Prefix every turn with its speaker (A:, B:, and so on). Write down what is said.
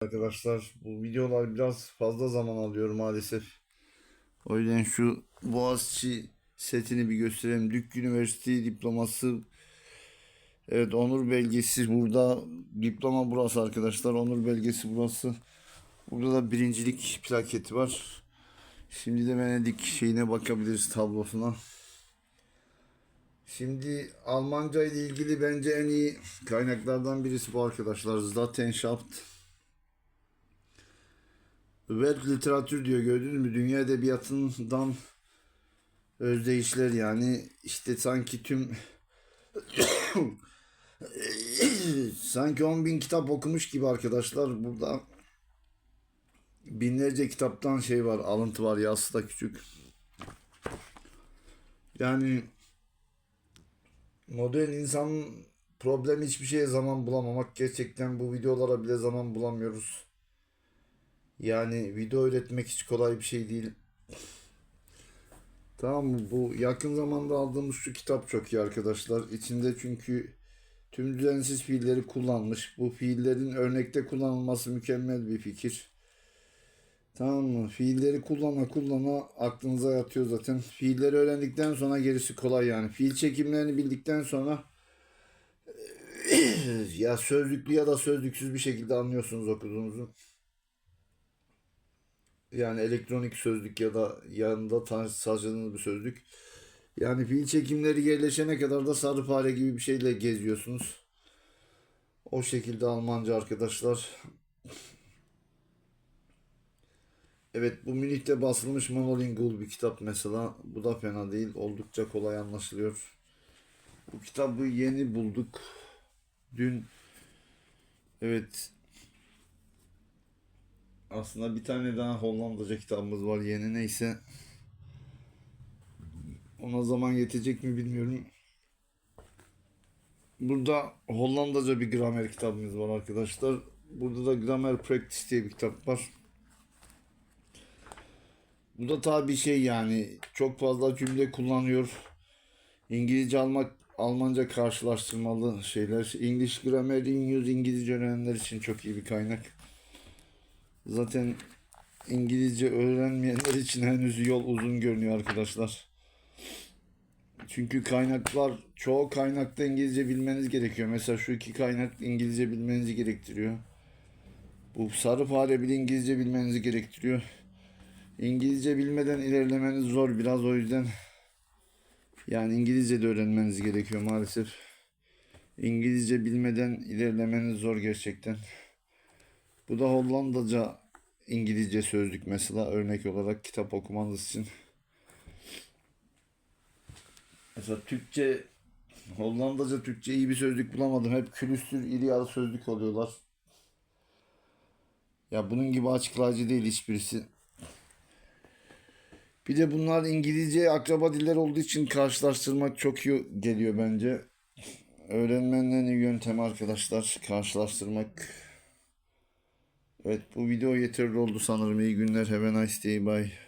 A: Arkadaşlar bu videolar biraz fazla zaman alıyor maalesef. O yüzden şu Boğaziçi setini bir göstereyim. Dük Üniversitesi diploması Evet onur belgesi burada. Diploma burası arkadaşlar. Onur belgesi burası. Burada da birincilik plaketi var. Şimdi de Venedik şeyine bakabiliriz tablosuna. Şimdi Almanca ile ilgili bence en iyi kaynaklardan birisi bu arkadaşlar. Zatenschaft. Welt literatür diyor gördünüz mü? Dünya edebiyatından özdeyişler yani. İşte sanki tüm sanki 10 bin kitap okumuş gibi arkadaşlar. Burada binlerce kitaptan şey var alıntı var yazısı da küçük. Yani modern insan problem hiçbir şeye zaman bulamamak. Gerçekten bu videolara bile zaman bulamıyoruz yani video üretmek hiç kolay bir şey değil Tamam mı? Bu yakın zamanda aldığımız şu kitap çok iyi arkadaşlar. İçinde çünkü tüm düzensiz fiilleri kullanmış. Bu fiillerin örnekte kullanılması mükemmel bir fikir. Tamam mı? Fiilleri kullana kullana aklınıza yatıyor zaten. Fiilleri öğrendikten sonra gerisi kolay yani. Fiil çekimlerini bildikten sonra ya sözlüklü ya da sözlüksüz bir şekilde anlıyorsunuz okuduğunuzu. Yani elektronik sözlük ya da yanında saçladığınız bir sözlük. Yani fiil çekimleri yerleşene kadar da sarı fare gibi bir şeyle geziyorsunuz. O şekilde Almanca arkadaşlar. Evet bu Münih'te basılmış monolingual bir kitap mesela. Bu da fena değil. Oldukça kolay anlaşılıyor. Bu kitabı yeni bulduk. Dün evet aslında bir tane daha Hollandaca kitabımız var yeni neyse. Ona zaman yetecek mi bilmiyorum. Burada Hollandaca bir gramer kitabımız var arkadaşlar. Burada da Grammar Practice diye bir kitap var. Bu da tabi şey yani çok fazla cümle kullanıyor. İngilizce almak Almanca karşılaştırmalı şeyler. English Grammar in Use İngilizce öğrenenler için çok iyi bir kaynak. Zaten İngilizce öğrenmeyenler için henüz yol uzun görünüyor arkadaşlar. Çünkü kaynaklar çoğu kaynakta İngilizce bilmeniz gerekiyor. Mesela şu iki kaynak İngilizce bilmenizi gerektiriyor. Bu sarı fare bile İngilizce bilmenizi gerektiriyor. İngilizce bilmeden ilerlemeniz zor biraz o yüzden yani İngilizce de öğrenmeniz gerekiyor maalesef. İngilizce bilmeden ilerlemeniz zor gerçekten. Bu da Hollandaca İngilizce sözlük mesela örnek olarak kitap okumanız için. Mesela Türkçe Hollandaca Türkçe iyi bir sözlük bulamadım. Hep külüstür iri yarı sözlük oluyorlar. Ya bunun gibi açıklayıcı değil hiçbirisi. Bir de bunlar İngilizce akraba diller olduğu için karşılaştırmak çok iyi geliyor bence. Öğrenmenin en iyi yöntemi arkadaşlar karşılaştırmak. Evet bu video yeterli oldu sanırım. İyi günler. Have a nice day. Bye.